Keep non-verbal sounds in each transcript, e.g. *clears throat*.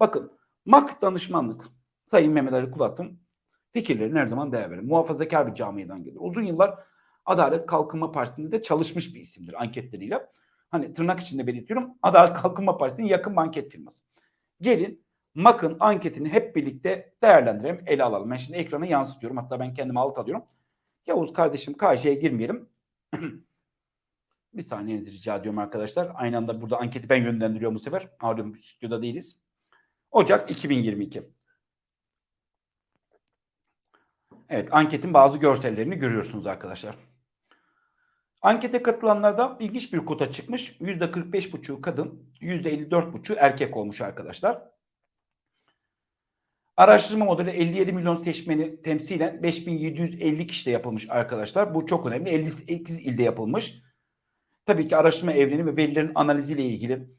Bakın MAK danışmanlık Sayın Mehmet Ali Kulat'ın fikirlerine her zaman değer verin. Muhafazakar bir camiadan gelir. Uzun yıllar Adalet Kalkınma Partisi'nde de çalışmış bir isimdir anketleriyle. Hani tırnak içinde belirtiyorum. Adalet Kalkınma Partisi'nin yakın bir anket firması. Gelin MAK'ın anketini hep birlikte değerlendirelim, ele alalım. Ben şimdi ekrana yansıtıyorum. Hatta ben kendimi alt alıyorum. Yavuz kardeşim KJ'ye girmeyelim. *clears throat* bir saniyenizi rica ediyorum arkadaşlar. Aynı anda burada anketi ben yönlendiriyorum bu sefer. Malum stüdyoda değiliz. Ocak 2022. Evet anketin bazı görsellerini görüyorsunuz arkadaşlar. Ankete katılanlarda ilginç bir kota çıkmış. %45,5'u kadın, %54,5'u erkek olmuş arkadaşlar. Araştırma modeli 57 milyon seçmeni temsilen 5750 kişide yapılmış arkadaşlar. Bu çok önemli. 58 ilde yapılmış. Tabii ki araştırma evreni ve verilerin analiziyle ilgili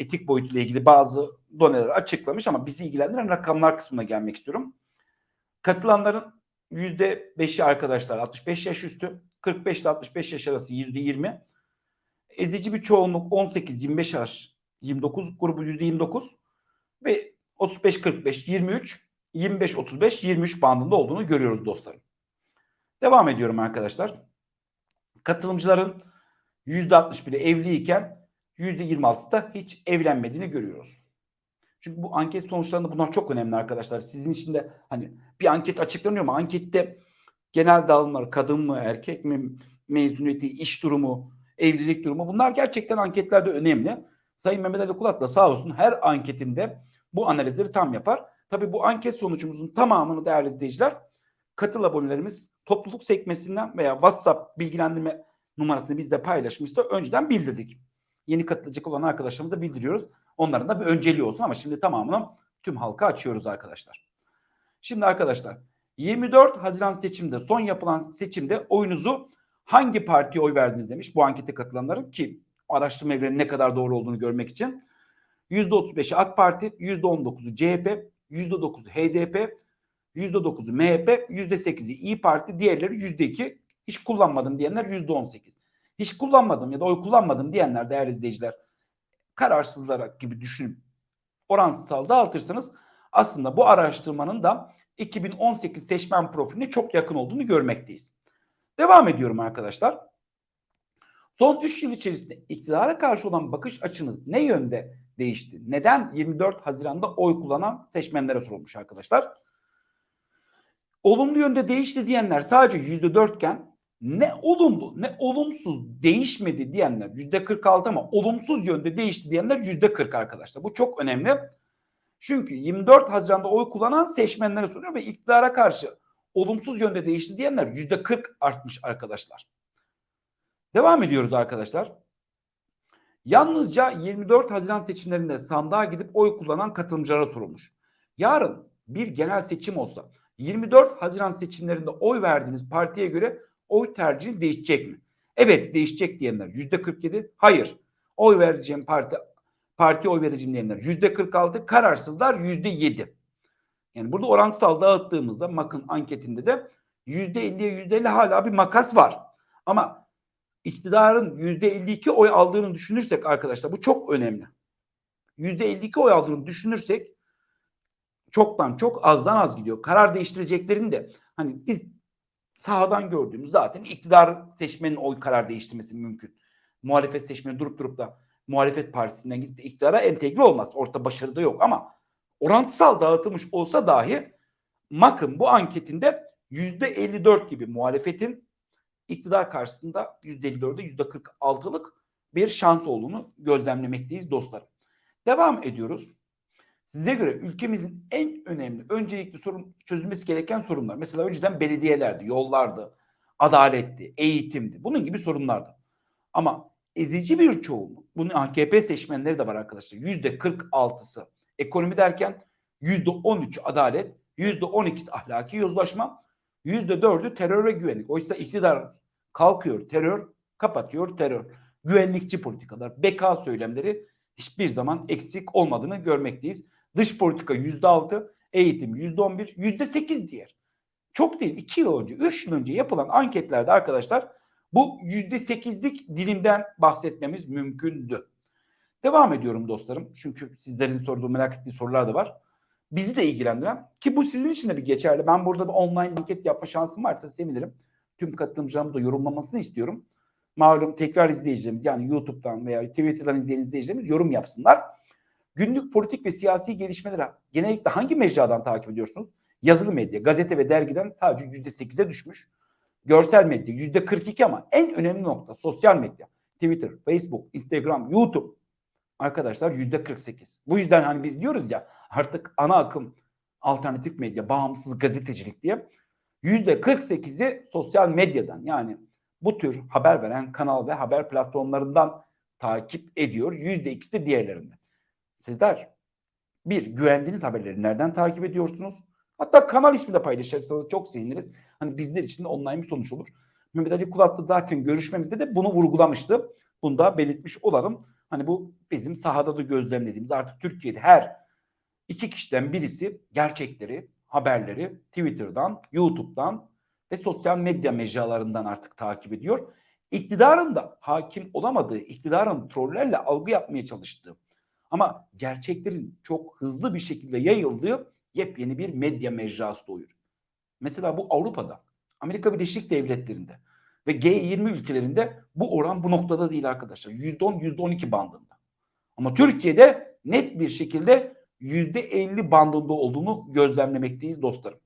etik boyutuyla ilgili bazı doneleri açıklamış ama bizi ilgilendiren rakamlar kısmına gelmek istiyorum. Katılanların %5'i arkadaşlar 65 yaş üstü, 45 ile 65 yaş arası %20. Ezici bir çoğunluk 18-25 yaş 29 grubu %29 ve 35-45, 23, 25-35, 23 bandında olduğunu görüyoruz dostlarım. Devam ediyorum arkadaşlar. Katılımcıların %61'i evliyken %26'sı da hiç evlenmediğini görüyoruz. Çünkü bu anket sonuçlarında bunlar çok önemli arkadaşlar. Sizin için de hani bir anket açıklanıyor mu? Ankette genel dağılımlar kadın mı erkek mi mezuniyeti, iş durumu, evlilik durumu bunlar gerçekten anketlerde önemli. Sayın Mehmet Ali Kulat da sağ olsun her anketinde bu analizleri tam yapar. Tabii bu anket sonucumuzun tamamını değerli izleyiciler katıl abonelerimiz topluluk sekmesinden veya WhatsApp bilgilendirme numarasını bizde paylaşmışsa önceden bildirdik. Yeni katılacak olan arkadaşlarımıza bildiriyoruz. Onların da bir önceliği olsun ama şimdi tamamını tüm halka açıyoruz arkadaşlar. Şimdi arkadaşlar 24 Haziran seçimde son yapılan seçimde oyunuzu hangi partiye oy verdiniz demiş bu ankete katılanların ki araştırma evrenin ne kadar doğru olduğunu görmek için. %35'i AK Parti, %19'u CHP, %9'u HDP, %9'u MHP, %8'i İyi Parti, diğerleri %2 hiç kullanmadım diyenler %18. Hiç kullanmadım ya da oy kullanmadım diyenler değerli izleyiciler kararsızlara gibi düşünüp oransal dağıtırsanız aslında bu araştırmanın da 2018 seçmen profiline çok yakın olduğunu görmekteyiz. Devam ediyorum arkadaşlar. Son 3 yıl içerisinde iktidara karşı olan bakış açınız ne yönde değişti? Neden 24 Haziran'da oy kullanan seçmenlere sorulmuş arkadaşlar? Olumlu yönde değişti diyenler sadece %4 iken ne olumlu ne olumsuz değişmedi diyenler yüzde 46 ama olumsuz yönde değişti diyenler yüzde 40 arkadaşlar. Bu çok önemli. Çünkü 24 Haziran'da oy kullanan seçmenlere soruyor ve iktidara karşı olumsuz yönde değişti diyenler yüzde 40 artmış arkadaşlar. Devam ediyoruz arkadaşlar. Yalnızca 24 Haziran seçimlerinde sandığa gidip oy kullanan katılımcılara sorulmuş. Yarın bir genel seçim olsa 24 Haziran seçimlerinde oy verdiğiniz partiye göre oy tercihi değişecek mi? Evet değişecek diyenler yüzde 47. Hayır. Oy vereceğim parti parti oy vereceğim diyenler yüzde 46. Kararsızlar yüzde 7. Yani burada orantısal dağıttığımızda MAK'ın anketinde de yüzde 50'ye yüzde 50 hala bir makas var. Ama iktidarın yüzde 52 oy aldığını düşünürsek arkadaşlar bu çok önemli. Yüzde 52 oy aldığını düşünürsek çoktan çok azdan az gidiyor. Karar değiştireceklerini de hani biz sahadan gördüğümüz zaten iktidar seçmenin oy karar değiştirmesi mümkün. Muhalefet seçmeni durup durup da muhalefet partisinden gidip de iktidara entegre olmaz. Orta başarıda yok ama orantısal dağıtılmış olsa dahi MAK'ın bu anketinde yüzde 54 gibi muhalefetin iktidar karşısında yüzde 54'e yüzde 46'lık bir şans olduğunu gözlemlemekteyiz dostlarım. Devam ediyoruz. Size göre ülkemizin en önemli, öncelikli sorun çözülmesi gereken sorunlar. Mesela önceden belediyelerdi, yollardı, adaletti, eğitimdi. Bunun gibi sorunlardı. Ama ezici bir çoğunluk, bunun AKP seçmenleri de var arkadaşlar. Yüzde 46'sı ekonomi derken yüzde 13 adalet, yüzde 12'si ahlaki yozlaşma, yüzde 4'ü terör ve güvenlik. Oysa iktidar kalkıyor terör, kapatıyor terör. Güvenlikçi politikalar, beka söylemleri hiçbir zaman eksik olmadığını görmekteyiz. Dış politika yüzde altı, eğitim yüzde on bir, yüzde sekiz diğer. Çok değil. iki yıl önce, üç yıl önce yapılan anketlerde arkadaşlar bu yüzde sekizlik dilimden bahsetmemiz mümkündü. Devam ediyorum dostlarım. Çünkü sizlerin sorduğu merak ettiği sorular da var. Bizi de ilgilendiren ki bu sizin için de bir geçerli. Ben burada da online anket yapma şansım varsa sevinirim. Tüm katılımcılarımı da yorumlamasını istiyorum. Malum tekrar izleyicilerimiz yani YouTube'dan veya Twitter'dan izleyen izleyicilerimiz yorum yapsınlar. Günlük politik ve siyasi gelişmeleri genellikle hangi mecradan takip ediyorsunuz? Yazılı medya, gazete ve dergiden sadece %8'e düşmüş. Görsel medya %42 ama en önemli nokta sosyal medya. Twitter, Facebook, Instagram, YouTube. Arkadaşlar %48. Bu yüzden hani biz diyoruz ya artık ana akım alternatif medya, bağımsız gazetecilik diye %48'i sosyal medyadan yani bu tür haber veren kanal ve haber platformlarından takip ediyor. %2'si de diğerlerinden. Sizler bir güvendiğiniz haberleri nereden takip ediyorsunuz? Hatta kanal ismi de paylaşırsanız çok seviniriz. Hani bizler için de online bir sonuç olur. Mehmet Ali Kulatlı zaten görüşmemizde de bunu vurgulamıştı. Bunu da belirtmiş olalım. Hani bu bizim sahada da gözlemlediğimiz artık Türkiye'de her iki kişiden birisi gerçekleri, haberleri Twitter'dan, YouTube'dan ve sosyal medya mecralarından artık takip ediyor. İktidarın da hakim olamadığı, iktidarın trollerle algı yapmaya çalıştığı ama gerçeklerin çok hızlı bir şekilde yayıldığı yepyeni bir medya mecrası doğuyor. Mesela bu Avrupa'da, Amerika Birleşik Devletleri'nde ve G20 ülkelerinde bu oran bu noktada değil arkadaşlar. %10, %12 bandında. Ama Türkiye'de net bir şekilde %50 bandında olduğunu gözlemlemekteyiz dostlarım.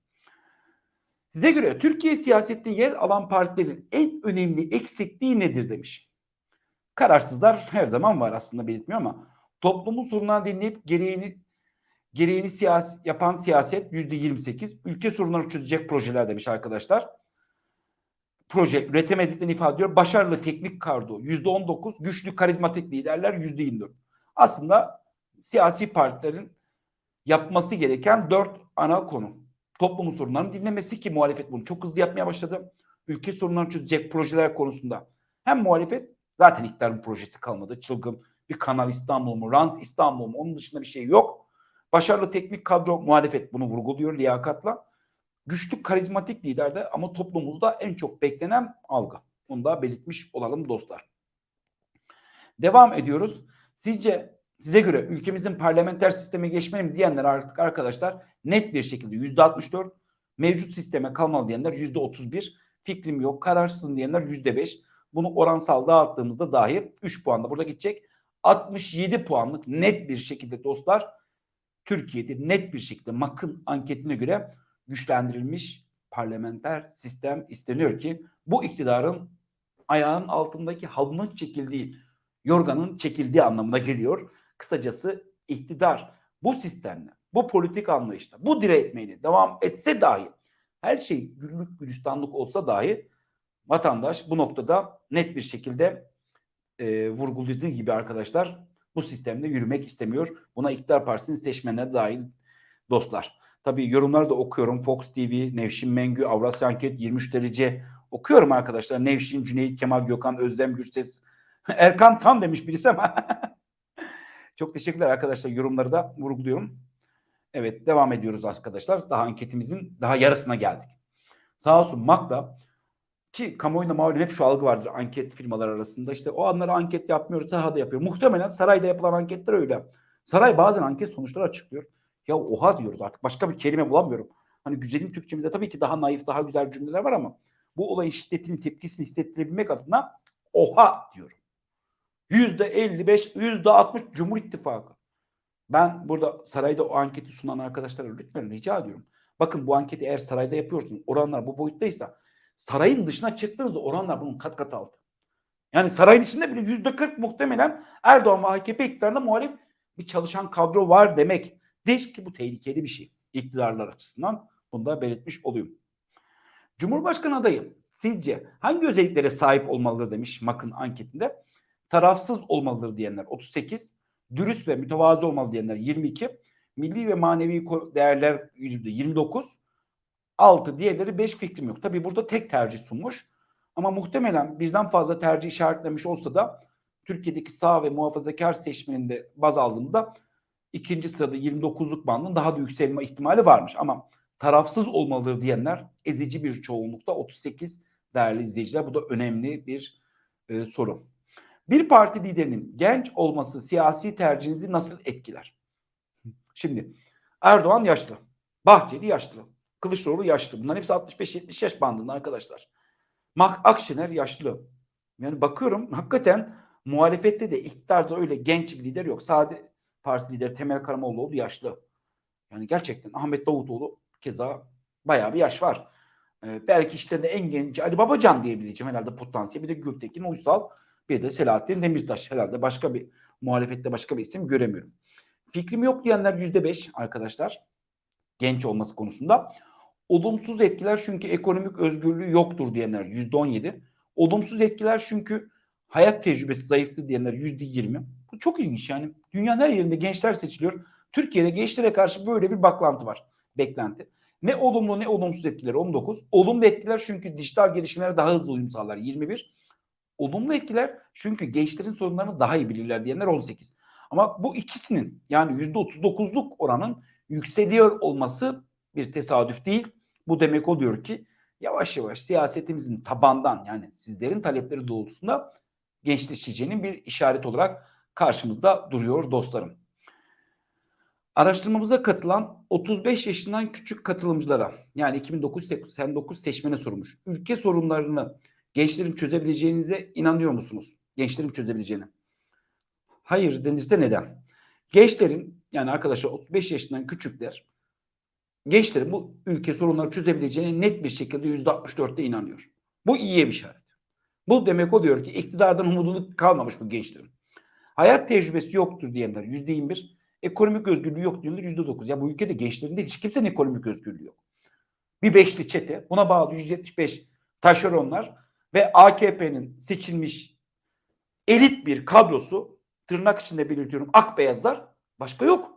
Size göre Türkiye siyasette yer alan partilerin en önemli eksikliği nedir demiş. Kararsızlar her zaman var aslında belirtmiyor ama toplumun sorunlarını dinleyip gereğini gereğini siyasi, yapan siyaset yüzde 28. Ülke sorunlarını çözecek projeler demiş arkadaşlar. Proje üretemediklerini ifade ediyor. Başarılı teknik kadro yüzde 19. Güçlü karizmatik liderler yüzde 24. Aslında siyasi partilerin yapması gereken dört ana konu. Toplumun sorunlarını dinlemesi ki muhalefet bunu çok hızlı yapmaya başladı. Ülke sorunlarını çözecek projeler konusunda hem muhalefet zaten iktidarın projesi kalmadı. Çılgın bir Kanal İstanbul mu, Rant İstanbul mu onun dışında bir şey yok. Başarılı teknik kadro muhalefet bunu vurguluyor liyakatla. Güçlü karizmatik lider de ama toplumumuzda en çok beklenen algı. Onu da belirtmiş olalım dostlar. Devam ediyoruz. Sizce size göre ülkemizin parlamenter sisteme geçmeli diyenler artık arkadaşlar net bir şekilde yüzde 64 mevcut sisteme kalmalı diyenler yüzde 31 fikrim yok kararsızım diyenler yüzde 5 bunu oransal dağıttığımızda dahi 3 puanda burada gidecek 67 puanlık net bir şekilde dostlar Türkiye'de net bir şekilde MAK'ın anketine göre güçlendirilmiş parlamenter sistem isteniyor ki bu iktidarın ayağın altındaki halının çekildiği, yorganın çekildiği anlamına geliyor. Kısacası iktidar bu sistemle, bu politik anlayışla, bu diretmeyle devam etse dahi her şey güllük gülistanlık olsa dahi vatandaş bu noktada net bir şekilde e, vurguladığı gibi arkadaşlar bu sistemde yürümek istemiyor. Buna iktidar partisinin seçmenleri dahil dostlar. Tabii yorumları da okuyorum. Fox TV, Nevşin Mengü, Avrasya Anket, 23 derece okuyorum arkadaşlar. Nevşin, Cüneyt, Kemal Gökhan, Özlem Gürses, *laughs* Erkan Tam demiş birisi ama *laughs* çok teşekkürler arkadaşlar. Yorumları da vurguluyorum. Evet devam ediyoruz arkadaşlar. Daha anketimizin daha yarısına geldik. Sağ olsun Magda ki kamuoyunda malum hep şu algı vardır anket firmalar arasında. İşte o anları anket yapmıyoruz, sahada yapıyor. Muhtemelen sarayda yapılan anketler öyle. Saray bazen anket sonuçları açıklıyor. Ya oha diyoruz artık başka bir kelime bulamıyorum. Hani güzelim Türkçemizde tabii ki daha naif, daha güzel cümleler var ama bu olayın şiddetini, tepkisini hissettirebilmek adına oha diyorum. Yüzde 55, yüzde 60 Cumhur İttifakı. Ben burada sarayda o anketi sunan arkadaşlara lütfen rica ediyorum. Bakın bu anketi eğer sarayda yapıyorsunuz, oranlar bu boyuttaysa sarayın dışına çıktığınızda oranlar bunun kat kat altı. Yani sarayın içinde bile yüzde 40 muhtemelen Erdoğan ve AKP iktidarında muhalif bir çalışan kadro var demektir ki bu tehlikeli bir şey. İktidarlar açısından bunu da belirtmiş olayım. Cumhurbaşkanı adayı sizce hangi özelliklere sahip olmalıdır demiş MAK'ın anketinde. Tarafsız olmalıdır diyenler 38, dürüst ve mütevazı olmalı diyenler 22, milli ve manevi değerler 29, 6 diğerleri 5 fikrim yok. Tabii burada tek tercih sunmuş. Ama muhtemelen birden fazla tercih işaretlemiş olsa da Türkiye'deki sağ ve muhafazakar seçmeninde baz aldığımızda ikinci sırada 29'luk bandın daha da yükselme ihtimali varmış. Ama tarafsız olmalıdır diyenler ezici bir çoğunlukta 38 değerli izleyiciler. Bu da önemli bir e, soru. Bir parti liderinin genç olması siyasi tercihinizi nasıl etkiler? Şimdi Erdoğan yaşlı. Bahçeli yaşlı. Kılıçdaroğlu yaşlı. Bunların hepsi 65-70 yaş bandında arkadaşlar. Mak Akşener yaşlı. Yani bakıyorum hakikaten muhalefette de iktidarda öyle genç bir lider yok. Sade Partisi lideri Temel Karamollaoğlu yaşlı. Yani gerçekten Ahmet Davutoğlu keza bayağı bir yaş var. Ee, belki işlerinde en genç Ali Babacan diyebileceğim herhalde potansiyel. Bir de Gültekin Uysal bir de Selahattin Demirtaş herhalde başka bir muhalefette başka bir isim göremiyorum. Fikrim yok diyenler yüzde beş arkadaşlar. Genç olması konusunda. Olumsuz etkiler çünkü ekonomik özgürlüğü yoktur diyenler yüzde on yedi. Olumsuz etkiler çünkü hayat tecrübesi zayıftı diyenler yüzde yirmi. Bu çok ilginç yani. Dünyanın her yerinde gençler seçiliyor. Türkiye'de gençlere karşı böyle bir baklantı var. Beklenti. Ne olumlu ne olumsuz etkiler 19. Olumlu etkiler çünkü dijital gelişmelere daha hızlı uyum sağlar 21. Olumlu etkiler çünkü gençlerin sorunlarını daha iyi bilirler diyenler 18. Ama bu ikisinin yani %39'luk oranın yükseliyor olması bir tesadüf değil. Bu demek oluyor ki yavaş yavaş siyasetimizin tabandan yani sizlerin talepleri doğrultusunda gençleşeceğinin bir işaret olarak karşımızda duruyor dostlarım. Araştırmamıza katılan 35 yaşından küçük katılımcılara yani 2009 seçmene sormuş. Ülke sorunlarını gençlerin çözebileceğinize inanıyor musunuz? Gençlerin çözebileceğine. Hayır denirse neden? Gençlerin yani arkadaşlar 35 yaşından küçükler gençlerin bu ülke sorunları çözebileceğine net bir şekilde %64'te inanıyor. Bu iyiye bir işaret. Bu demek oluyor ki iktidardan umudunu kalmamış bu gençlerin. Hayat tecrübesi yoktur diyenler %21, ekonomik özgürlüğü yok diyenler %9. Ya bu ülkede gençlerin değil hiç kimsenin ekonomik özgürlüğü yok. Bir beşli çete, buna bağlı 175 taşeronlar ve AKP'nin seçilmiş elit bir kadrosu tırnak içinde belirtiyorum ak beyazlar başka yok.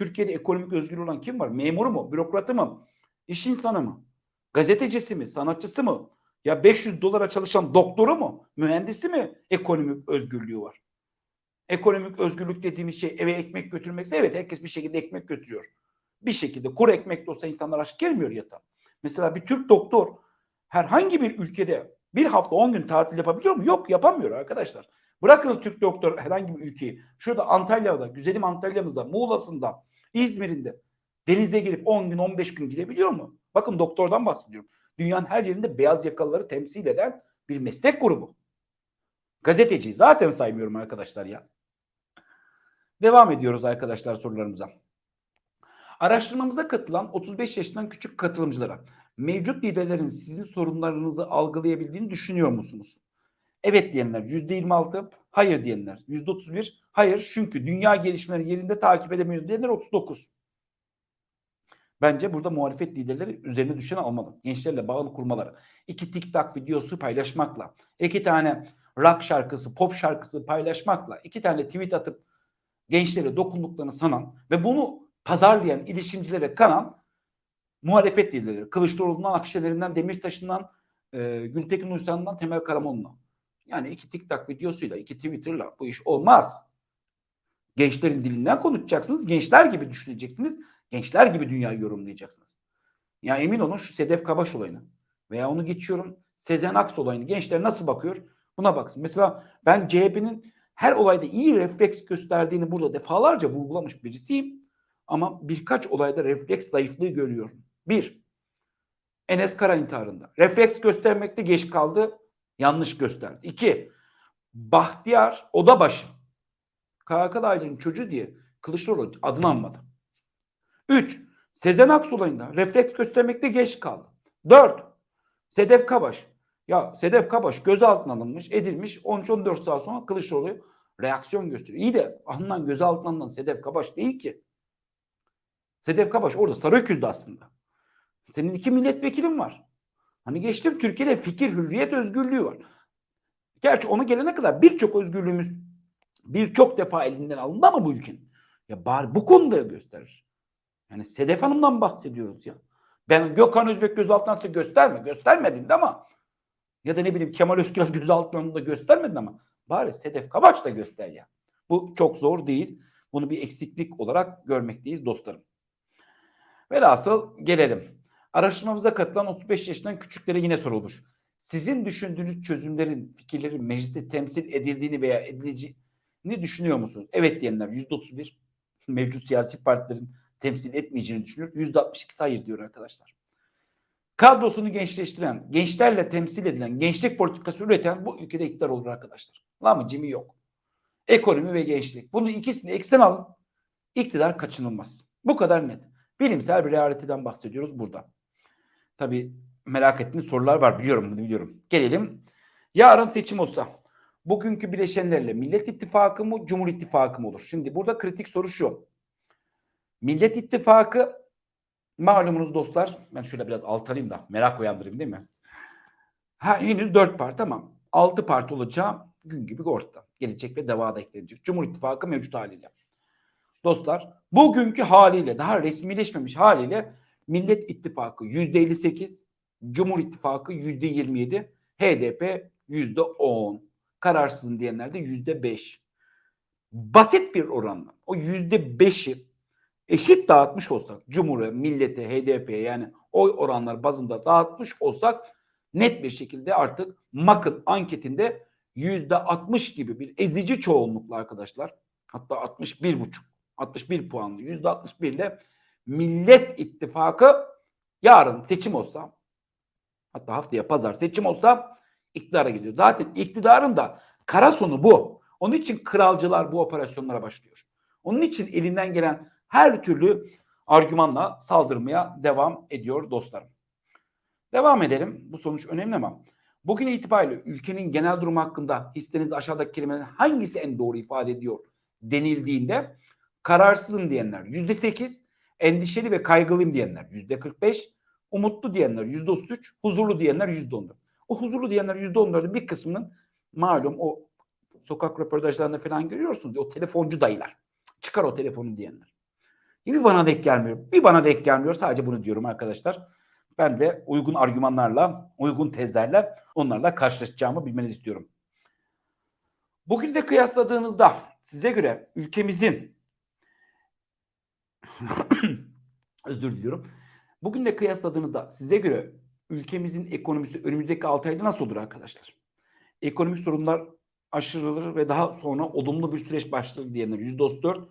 Türkiye'de ekonomik özgürlüğü olan kim var? Memuru mu? Bürokratı mı? İş insanı mı? Gazetecisi mi? Sanatçısı mı? Ya 500 dolara çalışan doktoru mu? Mühendisi mi? Ekonomik özgürlüğü var. Ekonomik özgürlük dediğimiz şey eve ekmek götürmekse evet herkes bir şekilde ekmek götürüyor. Bir şekilde kuru ekmek de olsa insanlar aç gelmiyor yatağa. Mesela bir Türk doktor herhangi bir ülkede bir hafta 10 gün tatil yapabiliyor mu? Yok yapamıyor arkadaşlar. Bırakın Türk doktor herhangi bir ülkeyi. Şurada Antalya'da, güzelim Antalya'mızda, Muğla'sında, İzmir'inde denize girip 10 gün 15 gün gidebiliyor mu? Bakın doktordan bahsediyorum. Dünyanın her yerinde beyaz yakalıları temsil eden bir meslek grubu. Gazeteci zaten saymıyorum arkadaşlar ya. Devam ediyoruz arkadaşlar sorularımıza. Araştırmamıza katılan 35 yaşından küçük katılımcılara mevcut liderlerin sizin sorunlarınızı algılayabildiğini düşünüyor musunuz? Evet diyenler %26, hayır diyenler %31, hayır çünkü dünya gelişmeleri yerinde takip edemiyor diyenler 39. Bence burada muhalefet liderleri üzerine düşen almalı. Gençlerle bağlı kurmaları. İki TikTok videosu paylaşmakla, iki tane rock şarkısı, pop şarkısı paylaşmakla, iki tane tweet atıp gençlere dokunduklarını sanan ve bunu pazarlayan ilişkimcilere kanan muhalefet liderleri. Kılıçdaroğlu'ndan, Akşener'inden, Demirtaş'ından, e, Gültekin Uysal'ından, Temel Karamoğlu'ndan. Yani iki TikTok videosuyla, iki Twitter'la bu iş olmaz. Gençlerin dilinden konuşacaksınız. Gençler gibi düşüneceksiniz. Gençler gibi dünyayı yorumlayacaksınız. Ya emin olun şu Sedef Kabaş olayını veya onu geçiyorum Sezen Aksu olayını gençler nasıl bakıyor? Buna baksın. Mesela ben CHP'nin her olayda iyi refleks gösterdiğini burada defalarca vurgulamış birisiyim. Ama birkaç olayda refleks zayıflığı görüyorum. Bir, Enes Kara intiharında. Refleks göstermekte geç kaldı. Yanlış gösterdi. İki, Bahtiyar Odabaşı. KHK ailenin çocuğu diye Kılıçdaroğlu adını anmadı. Üç, Sezen Aksu olayında refleks göstermekte geç kaldı. Dört, Sedef Kabaş. Ya Sedef Kabaş gözaltına alınmış, edilmiş. 13-14 saat sonra Kılıçdaroğlu reaksiyon gösteriyor. İyi de alınan gözaltına alınan Sedef Kabaş değil ki. Sedef Kabaş orada Sarıöküz'de aslında. Senin iki milletvekilin var. Hani geçtim Türkiye'de fikir, hürriyet, özgürlüğü var. Gerçi onu gelene kadar birçok özgürlüğümüz birçok defa elinden alındı ama bu ülkenin. Ya bari bu konuda gösterir. Yani Sedef Hanım'dan bahsediyoruz ya. Ben Gökhan Özbek gözaltına alındı gösterme. Göstermedin de ama ya da ne bileyim Kemal Özkiraz *laughs* gözaltına alındı göstermedin ama bari Sedef Kabaç da göster ya. Bu çok zor değil. Bunu bir eksiklik olarak görmekteyiz dostlarım. Velhasıl gelelim. Araştırmamıza katılan 35 yaşından küçüklere yine sorulmuş. Sizin düşündüğünüz çözümlerin, fikirlerin mecliste temsil edildiğini veya edileceğini düşünüyor musunuz? Evet diyenler %31 mevcut siyasi partilerin temsil etmeyeceğini düşünüyor. %62 hayır diyor arkadaşlar. Kadrosunu gençleştiren, gençlerle temsil edilen, gençlik politikası üreten bu ülkede iktidar olur arkadaşlar. Lamıcımı yok. Ekonomi ve gençlik. Bunu ikisini eksen alın. İktidar kaçınılmaz. Bu kadar net. Bilimsel bir realiteden bahsediyoruz burada. Tabii merak ettiğiniz sorular var biliyorum bunu biliyorum. Gelelim. Yarın seçim olsa bugünkü bileşenlerle Millet İttifakı mı Cumhur İttifakı mı olur? Şimdi burada kritik soru şu. Millet İttifakı malumunuz dostlar ben şöyle biraz altalayım da merak uyandırayım değil mi? Ha, henüz dört parti ama altı parti olacağı gün gibi ortada. Gelecek ve deva da eklenecek. Cumhur İttifakı mevcut haliyle. Dostlar bugünkü haliyle daha resmileşmemiş haliyle Millet İttifakı yüzde 58, Cumhur İttifakı yüzde 27, HDP yüzde 10, kararsızın diyenler de yüzde 5. Basit bir oranla o yüzde 5'i eşit dağıtmış olsak Cumhur'a, Millete, HDP'ye yani oy oranlar bazında dağıtmış olsak net bir şekilde artık MAK'ın anketinde yüzde 60 gibi bir ezici çoğunlukla arkadaşlar hatta 61 buçuk 61 puanlı yüzde 61 ile Millet İttifakı yarın seçim olsa hatta haftaya pazar seçim olsa iktidara gidiyor. Zaten iktidarın da kara sonu bu. Onun için kralcılar bu operasyonlara başlıyor. Onun için elinden gelen her türlü argümanla saldırmaya devam ediyor dostlarım. Devam edelim. Bu sonuç önemli ama bugün itibariyle ülkenin genel durumu hakkında hisleriniz aşağıdaki kelimelerin hangisi en doğru ifade ediyor denildiğinde kararsızım diyenler yüzde sekiz, endişeli ve kaygılıyım diyenler yüzde kırk beş, umutlu diyenler yüzde otuz üç, huzurlu diyenler yüzde on dört. O huzurlu diyenler yüzde on dördün bir kısmının malum o sokak röportajlarında falan görüyorsunuz o telefoncu dayılar. Çıkar o telefonu diyenler. Bir bana denk gelmiyor. Bir bana denk gelmiyor. Sadece bunu diyorum arkadaşlar. Ben de uygun argümanlarla, uygun tezlerle onlarla karşılaşacağımı bilmenizi istiyorum. Bugün de kıyasladığınızda size göre ülkemizin *coughs* özür diliyorum. Bugün de kıyasladığınızda size göre ülkemizin ekonomisi önümüzdeki 6 ayda nasıl olur arkadaşlar? Ekonomik sorunlar aşırılır ve daha sonra olumlu bir süreç başlar diyenler %34.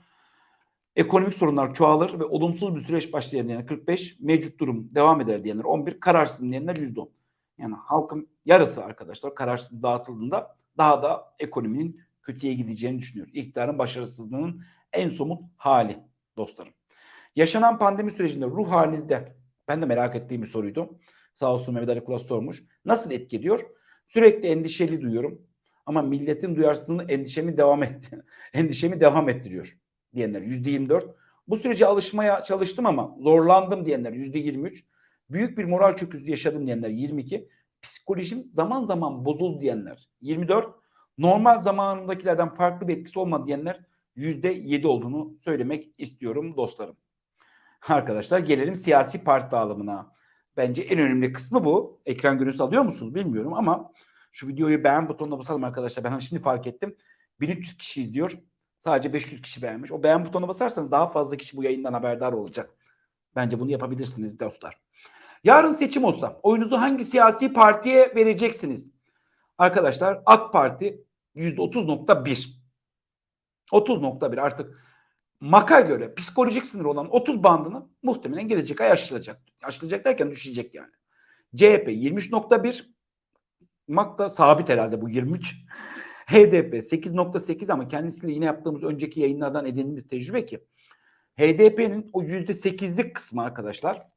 Ekonomik sorunlar çoğalır ve olumsuz bir süreç başlayan diyenler 45. Mevcut durum devam eder diyenler 11. Kararsız diyenler %10. Yani halkın yarısı arkadaşlar kararsız dağıtıldığında daha da ekonominin kötüye gideceğini düşünüyor. İktidarın başarısızlığının en somut hali dostlarım. Yaşanan pandemi sürecinde ruh halinizde ben de merak ettiğim bir soruydu. Sağ olsun Mehmet Ali Kulas sormuş. Nasıl etki ediyor? Sürekli endişeli duyuyorum. Ama milletin duyarsızlığını endişemi devam etti. *laughs* endişemi devam ettiriyor diyenler yüzde 24. Bu sürece alışmaya çalıştım ama zorlandım diyenler yüzde 23. Büyük bir moral çöküntüsü yaşadım diyenler 22. Psikolojim zaman zaman bozuldu diyenler 24. Normal zamanındakilerden farklı bir etkisi olmadı diyenler yüzde 7 olduğunu söylemek istiyorum dostlarım. Arkadaşlar gelelim siyasi parti dağılımına. Bence en önemli kısmı bu. Ekran görüntüsü alıyor musunuz bilmiyorum ama şu videoyu beğen butonuna basalım arkadaşlar. Ben şimdi fark ettim. 1300 kişi izliyor. Sadece 500 kişi beğenmiş. O beğen butonuna basarsanız daha fazla kişi bu yayından haberdar olacak. Bence bunu yapabilirsiniz dostlar. Yarın seçim olsa oyunuzu hangi siyasi partiye vereceksiniz? Arkadaşlar AK Parti %30.1. 30.1 artık MAK'a göre psikolojik sınır olan 30 bandını muhtemelen gelecek ay aşılacak. Aşılacak derken düşecek yani. CHP 23.1 MAK da sabit herhalde bu 23. HDP 8.8 ama kendisiyle yine yaptığımız önceki yayınlardan edindiğimiz tecrübe ki HDP'nin o %8'lik kısmı arkadaşlar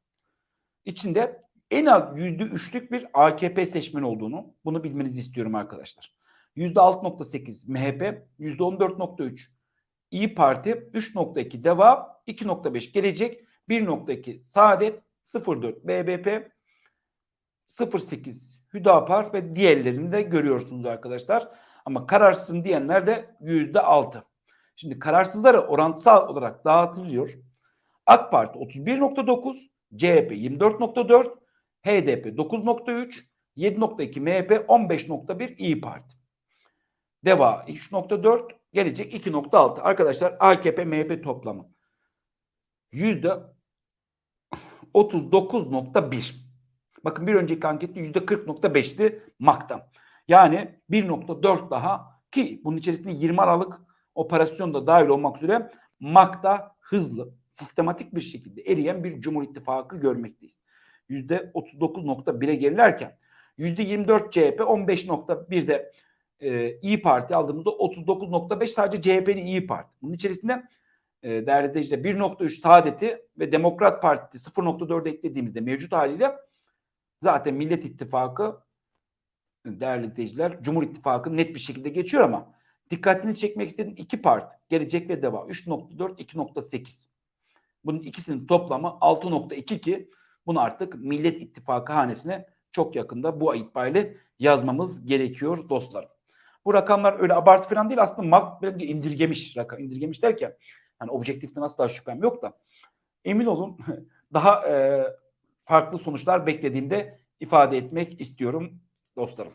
içinde en az %3'lük bir AKP seçmen olduğunu bunu bilmenizi istiyorum arkadaşlar. %6.8 MHP, %14.3 İyi Parti, 3.2 Deva, 2.5 Gelecek, 1.2 Saadet, 0.4 BBP, 0.8 Hüdapar ve diğerlerini de görüyorsunuz arkadaşlar. Ama kararsızım diyenler de yüzde altı. Şimdi kararsızlara orantısal olarak dağıtılıyor. AK Parti 31.9, CHP 24.4, HDP 9.3, 7.2 MHP 15.1 İyi Parti. Deva 3.4, gelecek 2.6. Arkadaşlar AKP MHP toplamı yüzde 39.1. Bakın bir önceki ankette %40.5'ti MAK'ta. Yani 1.4 daha ki bunun içerisinde 20 Aralık operasyon da dahil olmak üzere MAK'ta hızlı, sistematik bir şekilde eriyen bir Cumhur İttifakı görmekteyiz. %39.1'e gerilerken %24 CHP 15.1'de e, İyi Parti aldığımızda 39.5 sadece CHP'li İyi Parti. Bunun içerisinde e, değerli izleyiciler 1.3 Saadet'i ve Demokrat Parti 0.4 eklediğimizde mevcut haliyle zaten Millet İttifakı değerli izleyiciler Cumhur İttifakı net bir şekilde geçiyor ama dikkatini çekmek istediğim iki parti Gelecek ve Deva 3.4 2.8 bunun ikisinin toplamı 6.2 ki bunu artık Millet İttifakı hanesine çok yakında bu itibariyle yazmamız gerekiyor dostlar. Bu rakamlar öyle abartı falan değil aslında MAK bence indirgemiş rakam indirgemiş derken hani objektiften asla şüphem yok da emin olun *laughs* daha e, farklı sonuçlar beklediğimde ifade etmek istiyorum dostlarım.